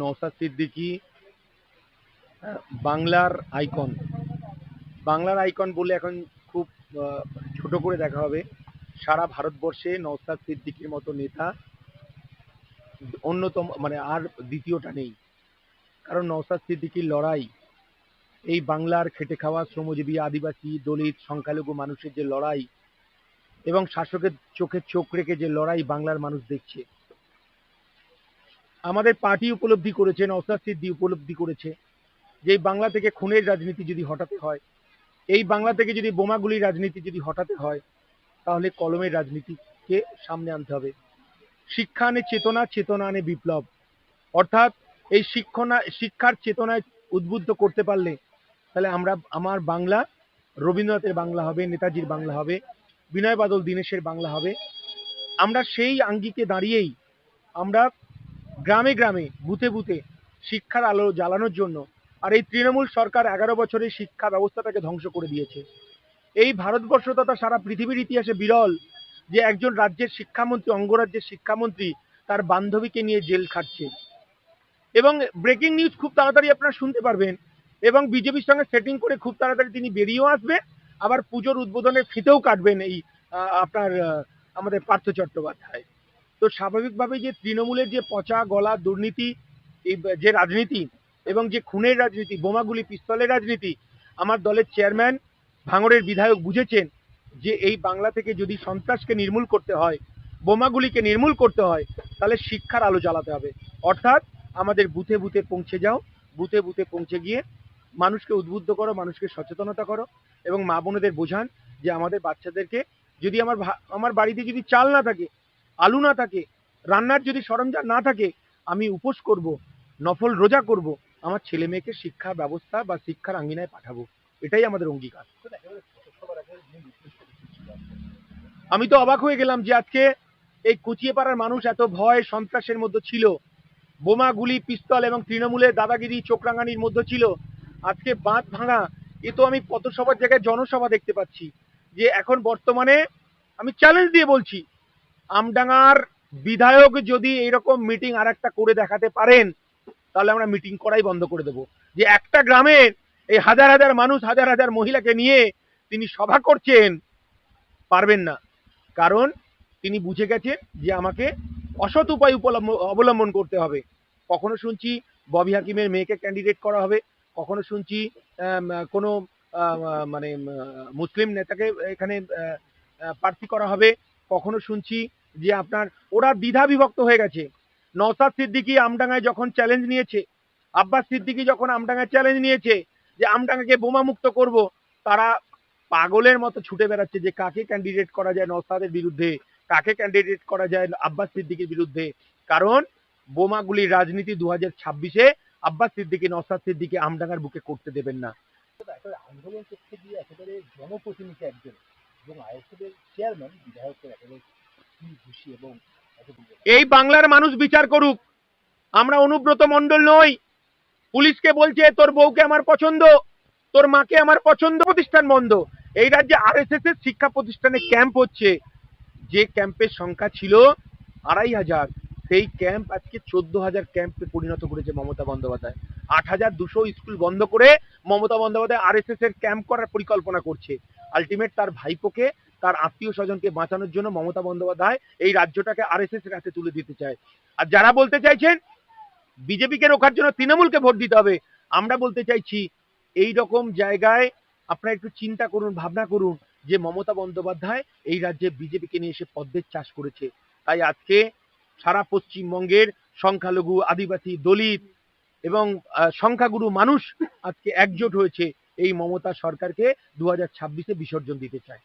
নওসাদ সিদ্দিকী বাংলার আইকন। বাংলার আইকন বলে এখন খুব ছোট করে দেখা হবে। সারা ভারতবর্ষে নওসাদ সিদ্দিকীর মতো নেতা অন্যতম মানে আর দ্বিতীয়টা নেই। কারণ নওসাদ সিদ্দিকীর লড়াই, এই বাংলার খেটে খাওয়া শ্রমজীবী, আদিবাসী, দলিত, সংখ্যালঘু মানুষের যে লড়াই এবং শাসকের চোখে চোখ রেখে যে লড়াই বাংলার মানুষ দেখছে আমাদের পার্টি উপলব্ধি করেছে নওসাদ সিদ্দি উপলব্ধি করেছে যে বাংলা থেকে খুনের রাজনীতি যদি হটাতে হয়, এই বাংলা থেকে যদি বোমাগুলির রাজনীতি যদি হটাতে হয়, তাহলে কলমের রাজনীতিকে সামনে আনতে হবে। শিক্ষা আনে চেতনা চেতনা আনে বিপ্লব। অর্থাৎ এই শিক্ষণা, শিক্ষার চেতনায় উদ্বুদ্ধ করতে পারলে, তাহলে আমরা, আমার বাংলা, রবীন্দ্রনাথের বাংলা হবে, নেতাজির বাংলা হবে, বিনয় বাদল, দীনেশের বাংলা হবে। আমরা সেই আঙ্গিকে দাঁড়িয়েই আমরা গ্রামে গ্রামে, বুথে বুথে শিক্ষার আলো জ্বালানোর জন্য আর এই তৃণমূল সরকার এগারো বছরের শিক্ষা ব্যবস্থাটাকে ধ্বংস করে দিয়েছে। এই ভারতবর্ষ তথা সারা পৃথিবীর ইতিহাসে বিরল যে একজন রাজ্যের শিক্ষামন্ত্রী, অঙ্গরাজ্যের শিক্ষামন্ত্রী তার বান্ধবীকে নিয়ে জেল খাটছে। এবং ব্রেকিং নিউজ খুব তাড়াতাড়ি আপনারা শুনতে পারবেন এবং বিজেপির সঙ্গে সেটিং করে খুব তাড়াতাড়ি তিনি বেরিয়েও আসবে আবার পুজোর উদ্বোধনের ফিতেও কাটবেন এই আপনার আমাদের পার্থ চট্টোপাধ্যায়। তো স্বাভাবিকভাবে যে তৃণমূলের যে পচা গলা দুর্নীতি যে রাজনীতি এবং যে খুনের রাজনীতি, বোমাগুলি, পিস্তলের রাজনীতি, আমার দলের চেয়ারম্যান ভাঙড়ের বিধায়ক বুঝেছেন যে এই বাংলা থেকে যদি সন্ত্রাসকে নির্মূল করতে হয়, বোমাগুলিকে নির্মূল করতে হয়, তাহলে শিক্ষার আলো জ্বালাতে হবে। অর্থাৎ আমাদের বুথে বুথে পৌঁছে যাও, বুথে বুথে পৌঁছে গিয়ে মানুষকে উদ্বুদ্ধ করো, মানুষকে সচেতনতা করো এবং মা বোনেদের বোঝান যে আমাদের বাচ্চাদেরকে যদি আমার আমার বাড়িতে যদি চাল না থাকে আলু না থাকে, রান্নার যদি সরঞ্জাম না থাকে, আমি উপোস করব, নফল রোজা করব, আমার ছেলে মেয়েকে শিক্ষা ব্যবস্থা বা শিক্ষার আঙ্গিনায় পাঠাবো, এটাই আমাদের অঙ্গীকার। আমি তো অবাক হয়ে গেলাম যে আজকে এই কুচিয়েপাড়ার মানুষ এত ভয়, সন্ত্রাসের মধ্যে ছিল। বোমা, গুলি, পিস্তল এবং তৃণমূলের দাদাগিরি, চোখরাঙানির মধ্যে ছিল। আজকে বাঁধ ভাঙা, এ তো আমি সবার জায়গায় জনসভা দেখতে পাচ্ছি। যে এখন বর্তমানে আমি চ্যালেঞ্জ দিয়ে বলছি আমডাঙ্গার বিধায়ক যদি এইরকম মিটিং আর একটা করে দেখাতে পারেন, তাহলে আমরা মিটিং করাই বন্ধ করে দেব। যে একটা গ্রামের এই হাজার হাজার মানুষ, হাজার হাজার মহিলাকে নিয়ে তিনি সভা করছেন, পারবেন না। কারণ তিনি বুঝে গেছেন যে আমাকে অসৎ উপায় অবলম্বন করতে হবে। কখনো শুনছি ববি হাকিমের মেয়েকে ক্যান্ডিডেট করা হবে, কখনো শুনছি কোনো মানে মুসলিম নেতাকে এখানে প্রার্থী করা হবে। কখনো শুনছি যে আপনার, ওরা দ্বিধা বিভক্ত হয়ে গেছে। নওসাদ সিদ্দিকী আমডাঙ্গায় যখন চ্যালেঞ্জ নিয়েছে, আব্বাস সিদ্দিকী যখন আমডাঙ্গায় চ্যালেঞ্জ নিয়েছে যে আমডাঙ্গাকে বোমা মুক্ত করব, তারা পাগলের মতো ছুটে বেড়াচ্ছে যে কাকে ক্যান্ডিডেট করা যায় নওসাদের বিরুদ্ধে, কাকে ক্যান্ডিডেট করা যায় আব্বাস সিদ্দিকীর বিরুদ্ধে। কারণ বোমাগুলির রাজনীতি দু হাজার ছাব্বিশে আব্বাস সিদ্দিকী, নওসাদ সিদ্দিকী আমডাঙ্গার বুকে করতে দেবেন না। আন্দোলন একেবারে জনপ্রতিনিধি একজন। এবং চেয়ারম্যান বিধায়ককে একেবারে এবং এই বাংলার মানুষ বিচার করুক। আমরা অনুব্রত মণ্ডল নই। পুলিশকে বলছে, তোর বউকে আমার পছন্দ। তোর মাকে আমার পছন্দ। প্রতিষ্ঠান বন্ধ। এই রাজ্যে আরএসএস এর শিক্ষা প্রতিষ্ঠানে ক্যাম্প হচ্ছে। যে ক্যাম্পের সংখ্যা ছিল আড়াই হাজার, সেই ক্যাম্প আজকে চোদ্দ হাজার ক্যাম্পে পরিণত করেছে মমতা বন্দ্যোপাধ্যায়। আট হাজার দুশো স্কুল বন্ধ করে মমতা বন্দ্যোপাধ্যায় আরএসএস এর ক্যাম্প করার পরিকল্পনা করছে। আলটিমেট তার ভাইপোকে, তার আত্মীয় স্বজনকে বাঁচানোর জন্য মমতা বন্দ্যোপাধ্যায় এই রাজ্যটাকে আরএসএস এর হাতে তুলে দিতে চায়। আর যারা বলতে চাইছেন, বিজেপিকে রোখার জন্য তৃণমূলকে ভোট দিতে হবে, আমরা বলতে চাইছি, এই রকম জায়গায় আপনারা একটু চিন্তা করুন, ভাবনা করুন যে মমতা বন্দ্যোপাধ্যায় এই রাজ্যে বিজেপিকে নিয়ে এসে পদ্মের চাষ করেছে। তাই আজকে সারা পশ্চিমবঙ্গের সংখ্যালঘু, আদিবাসী, দলিত এবং সংখ্যাগুরু মানুষ আজকে একজোট হয়েছে এই মমতা সরকারকে দু হাজার ছাব্বিশে বিসর্জন দিতে চায়।